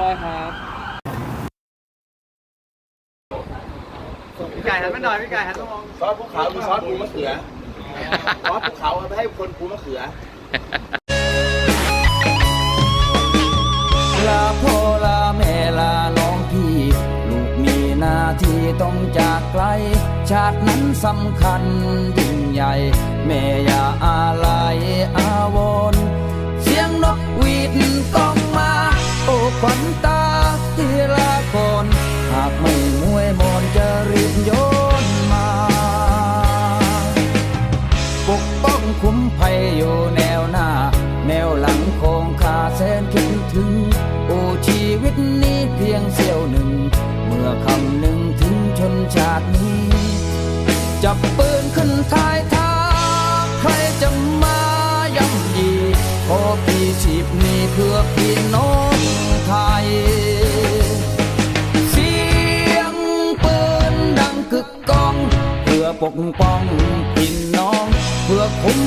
ร้อยครับ พี่ไก่หันมาหน่อยพี่ไก่หันมามองซอสภูเขาหรือซอสปูมะเขือซอสภูเขาเอาไปให้คนปูมะเขือ ลาพ่อลาแม่ลาน้องพี่ ลูกมีหน้าที่ต้องจากไกล ชาตินั้นสำคัญยิ่งใหญ่ แม่อย่าอะไรอาวรณ์ คุ้มภัยอยู่แนวหน้า แนวหลังคงคาแสนคิดถึง โอ้ชีวิตนี้เพียงเสี้ยวหนึ่ง เมื่อคำหนึ่งถึงชนชาตินี้ จับปืนขึ้นท้ายท้าใครจะมาย่ำยีขอพี่ชีพนี้เพื่อพี่น้องไทยเสียงปืนดังกึกก้อง เพื่อปกป้องพี่น้องเพื่อคุ้ม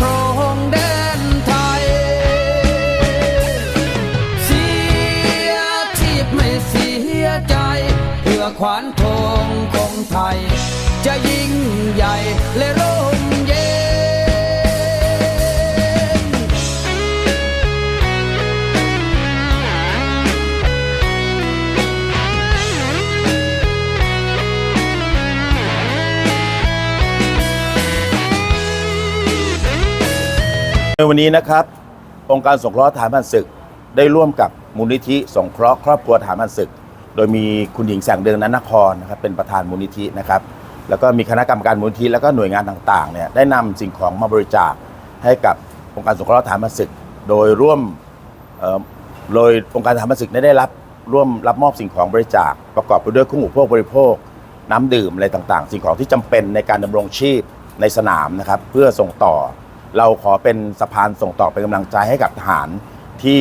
ครองแดนไทย เสียชีพไม่เสียใจ เพื่อขวานทองของไทย จะยิ่งใหญ่และร่ม ในวันนี้นะครับ องค์การสงเคราะห์ฐานพันศึก ได้ร่วมกับมูลนิธิสงเคราะห์ครอบครัวฐานพันศึก โดยมีคุณหญิงแสงเดือนนันนครนะครับเป็นประธานมูลนิธินะครับ แล้วก็มีคณะกรรมการมูลนิธิแล้วก็หน่วยงานต่างๆเนี่ยได้นำสิ่งของมาบริจาคให้กับองค์การสงเคราะห์ฐานพันศึก โดยร่วมเอ่อโดยองค์การฐานพันศึกได้รับร่วมรับมอบสิ่งของบริจาค ประกอบไปด้วยเครื่องอุปโภคบริโภค น้ำดื่มอะไรต่างๆ สิ่งของที่จำเป็นในการดำรงชีพในสนามนะครับเพื่อส่งต่อ เราขอเป็นสะพานส่งต่อเป็นกำลังใจให้กับทหารที่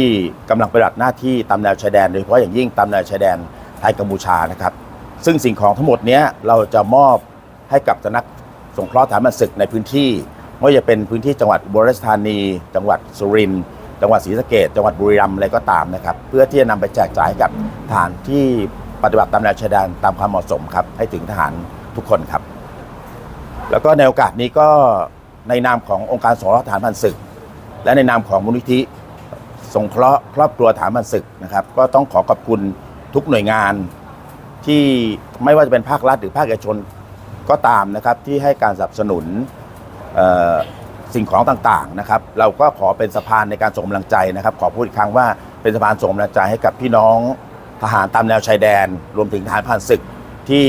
กำลังปฏิบัติหน้าที่ตามแนวชายแดนโดยเฉพาะอย่างยิ่งตามแนวชายแดนไทยกัมพูชานะครับ ซึ่งสิ่งของทั้งหมดเนี้ยเราจะมอบให้กับสำนักสงเคราะห์ฐานมันศึกในพื้นที่ไม่ว่าจะเป็นพื้นที่จังหวัดอุบลราชธานี จังหวัดสุรินทร์จังหวัดศรีสะเกษจังหวัดบุรีรัมย์อะไรก็ตามนะครับ เพื่อที่จะนำไปแจกจ่ายให้กับทหารที่ปฏิบัติตามแนวชายแดนตามความเหมาะสมครับให้ถึงทหารทุกคนครับ แล้วก็ในโอกาสนี้ก็ ในนามขององค์การสงเคราะห์ฐานพันศึก และในนามของมูลนิธิสงเคราะห์ครอบครัวฐานพันศึกนะครับ ก็ต้องขอขอบคุณทุกหน่วยงาน ที่ไม่ว่าจะเป็นภาครัฐหรือภาคเอกชนก็ตามนะครับ ที่ให้การสนับสนุนสิ่งของต่างๆนะครับ เราก็ขอเป็นสะพานในการส่งกำลังใจนะครับ ขอพูดอีกครั้งว่าเป็นสะพานส่งกำลังใจให้กับพี่น้องทหารตามแนวชายแดน รวมถึงทหารผ่านศึกที่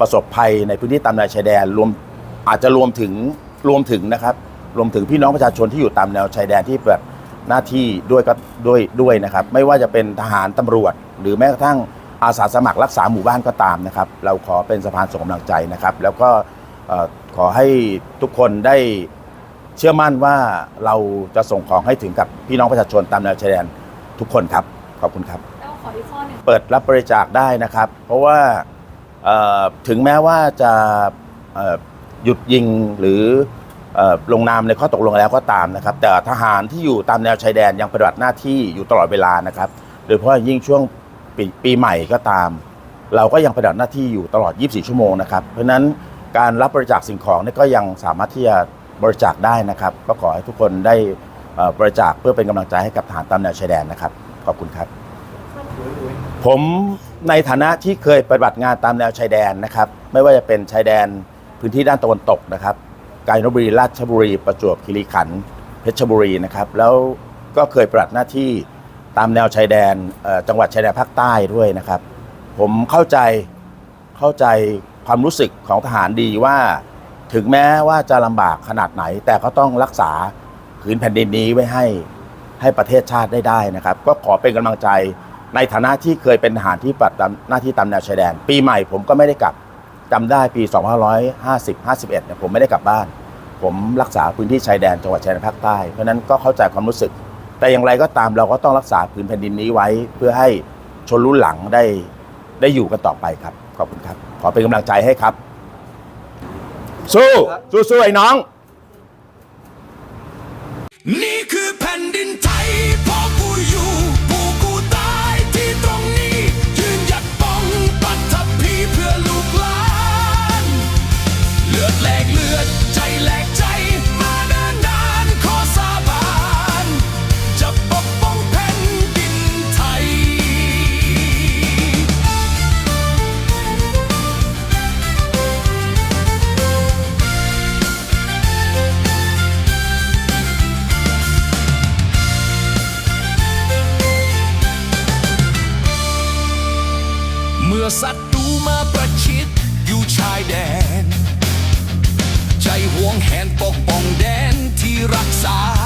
ประสบภัยในพื้นที่ตามแนวชายแดนรวมอาจจะรวมถึง รวมถึงนะครับ รวมถึงพี่น้องประชาชนที่อยู่ตามแนวชายแดนที่แบบหน้าที่ด้วยก็ด้วยด้วยนะครับ ไม่ว่าจะเป็นทหารตำรวจ หรือแม้กระทั่งอาสาสมัครรักษาหมู่บ้านก็ตามนะครับ เราขอเป็นสะพานส่งกำลังใจนะครับ แล้วก็เอ่อขอให้ทุกคนได้เชื่อมั่นว่าเราจะส่งของให้ถึงกับพี่น้องประชาชนตามแนวชายแดนทุกคนครับ ขอบคุณครับแล้วขออีกข้อหนึ่งเปิดรับบริจาคได้นะครับ เพราะว่าเอ่อถึงแม้ว่าจะเอ่อ หยุดยิงหรือลงนามในข้อตกลงแล้วก็ตามนะครับ แต่ทหารที่อยู่ตามแนวชายแดนยังปฏิบัติหน้าที่อยู่ตลอดเวลานะครับโดยเฉพาะยิ่งช่วงปีปีใหม่ก็ตาม เราก็ยังปฏิบัติหน้าที่อยู่ตลอด 24 ชั่วโมงนะครับ เพราะฉะนั้นการรับบริจาคสิ่งของนี่ก็ยังสามารถที่จะบริจาคได้นะครับ ก็ขอให้ทุกคนได้บริจาคเพื่อเป็นกำลังใจให้กับทหารตามแนวชายแดนนะครับขอบคุณครับ ผมในฐานะที่เคยปฏิบัติงานตามแนวชายแดนนะครับ ไม่ว่าจะเป็นชายแดน พื้นที่ด้านตะวันตกนะครับ กาญจนบุรีราชบุรี ประจวบคีรีขันธ์เพชรบุรีนะครับ แล้วก็เคยปฏิบัติหน้าที่ตามแนวชายแดนจังหวัดชายแดนภาคใต้ด้วยนะครับ ผมเข้าใจเข้าใจความรู้สึกของทหารดีว่า ถึงแม้ว่าจะลำบากขนาดไหน แต่ก็ต้องรักษาผืนแผ่นดินนี้ไว้ให้ให้ประเทศชาติได้ได้นะครับ ก็ขอเป็นกำลังใจในฐานะที่เคยเป็นทหารที่ปฏิบัติหน้าที่ตามแนวชายแดน ปีใหม่ผมก็ไม่ได้กลับ จำได้ปี 2550 51เนี่ยผมไม่ได้กลับบ้าน ผมรักษาพื้นที่ชายแดนจังหวัดชายแดนภาคใต้ เพราะนั้นก็เข้าใจความรู้สึก แต่อย่างไรก็ตามเราก็ต้องรักษาพื้นแผ่นดินนี้ไว้ เพื่อให้ชนรุ่นหลังได้ได้อยู่กันต่อไปครับ ขอบคุณครับ ขอเป็นกำลังใจให้ครับ สู้ สู้สู้ไอ้น้อง นี่คือ อศัตรูมาประชิดอยู่ชายแดน ใจห่วงแหนปกป้องแดนที่รักษา